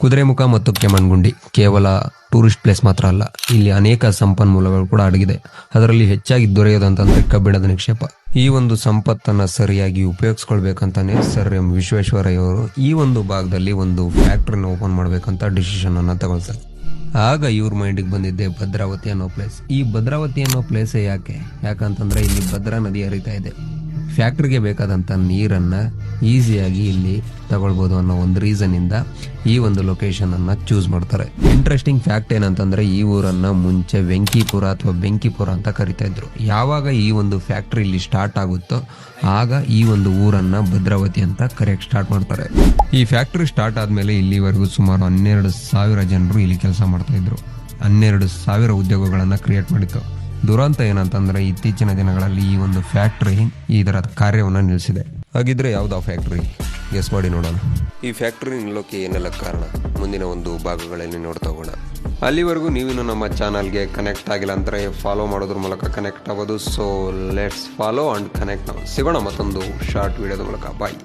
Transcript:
ಕುದುರೆಮುಖ ಮತ್ತು ಕೆಮ್ಮಣ್ಗುಂಡಿ ಕೇವಲ tourist place ಮಾತ್ರ ಅಲ್ಲ, ಇಲ್ಲಿ ಅನೇಕ ಸಂಪನ್ಮೂಲಗಳು ಕೂಡ ಅಡಗಿದೆ. ಅದರಲ್ಲಿ ಹೆಚ್ಚಾಗಿ ದೊರೆಯೋದಂತಂದ್ರೆ ಕಬ್ಬಿಣದ ನಿಕ್ಷೇಪ. ಈ ಒಂದು ಸಂಪತ್ತನ್ನ ಸರಿಯಾಗಿ ಉಪಯೋಗಿಸ್ಕೊಳ್ಬೇಕಂತಾನೆ ಸರ್ ಎಂ ವಿಶ್ವೇಶ್ವರಯ್ಯ ಅವರು ಈ ಒಂದು ಭಾಗದಲ್ಲಿ ಒಂದು ಫ್ಯಾಕ್ಟ್ರಿನ ಓಪನ್ ಮಾಡ್ಬೇಕಂತ ಡಿಸಿಷನ್ ಅನ್ನ ತಗೊಳ್ತಾರೆ. ಆಗ ಇವ್ರ ಮೈಂಡಿಗೆ ಬಂದಿದ್ದೆ ಭದ್ರಾವತಿ ಅನ್ನೋ ಪ್ಲೇಸ್. ಈ ಭದ್ರಾವತಿ ಅನ್ನೋ ಪ್ಲೇಸ್ ಯಾಕೆ? ಯಾಕಂತಂದ್ರೆ ಇಲ್ಲಿ ಭದ್ರಾ ನದಿ ಹರಿತಾ ಇದೆ. ಫ್ಯಾಕ್ಟ್ರಿಗೆ ಬೇಕಾದಂಥ ನೀರನ್ನ ಈಸಿಯಾಗಿ ಇಲ್ಲಿ ತಗೊಳ್ಬೋದು ಅನ್ನೋ ಒಂದು ರೀಸನ್ ಇಂದ ಈ ಒಂದು ಲೊಕೇಶನ್ ಅನ್ನ ಚೂಸ್ ಮಾಡ್ತಾರೆ. ಇಂಟ್ರೆಸ್ಟಿಂಗ್ ಫ್ಯಾಕ್ಟ್ ಏನಂತಂದ್ರೆ ಈ ಊರನ್ನ ಮುಂಚೆ ವೆಂಕಿಪುರ ಅಥವಾ ಬೆಂಕಿಪುರ ಅಂತ ಕರಿತಾ ಇದ್ರು. ಯಾವಾಗ ಈ ಒಂದು ಫ್ಯಾಕ್ಟ್ರಿ ಇಲ್ಲಿ ಸ್ಟಾರ್ಟ್ ಆಗುತ್ತೋ ಆಗ ಈ ಒಂದು ಊರನ್ನ ಭದ್ರಾವತಿ ಅಂತ ಕರೆಕ್ಟ್ ಸ್ಟಾರ್ಟ್ ಮಾಡ್ತಾರೆ. ಈ ಫ್ಯಾಕ್ಟ್ರಿ ಸ್ಟಾರ್ಟ್ ಆದ್ಮೇಲೆ ಇಲ್ಲಿವರೆಗೂ ಸುಮಾರು ಹನ್ನೆರಡು ಸಾವಿರ ಜನರು ಇಲ್ಲಿ ಕೆಲಸ ಮಾಡ್ತಾ ಇದ್ರು. ಹನ್ನೆರಡು ಸಾವಿರ ಉದ್ಯೋಗಗಳನ್ನು ಕ್ರಿಯೇಟ್ ಮಾಡಿತ್ತು. ದುರಂತ ಏನಂತಂದ್ರೆ ಇತ್ತೀಚಿನ ದಿನಗಳಲ್ಲಿ ಈ ಒಂದು ಫ್ಯಾಕ್ಟ್ರಿ ಇದರ ಕಾರ್ಯವನ್ನು ನಿಲ್ಲಿಸಿದೆ ಹಾಗಿದ್ರೆ ಯಾವ್ದಾ ಫ್ಯಾಕ್ಟ್ರಿ ಗೆಸ್ ಮಾಡಿ ನೋಡೋಣ. ಈ ಫ್ಯಾಕ್ಟ್ರಿ ನಿಲ್ಲೋಕೆ ಏನೆಲ್ಲ ಕಾರಣ? ಮುಂದಿನ ಒಂದು ಭಾಗಗಳಲ್ಲಿ ನೋಡ್ತಾ ಹೋಗೋಣ. ಅಲ್ಲಿವರೆಗೂ ನೀವಿನ್ನು ನಮ್ಮ ಚಾನಲ್ಗೆ ಕನೆಕ್ಟ್ ಆಗಿಲ್ಲ ಅಂದರೆ ಫಾಲೋ ಮಾಡೋದ್ರ ಮೂಲಕ ಕನೆಕ್ಟ್ ಆಗೋದು so let's follow and connect ನಾವು ಸಿಗೋಣ ಮತ್ತೊಂದು ಶಾರ್ಟ್ ವಿಡಿಯೋದ ಮೂಲಕ. ಬಾಯ್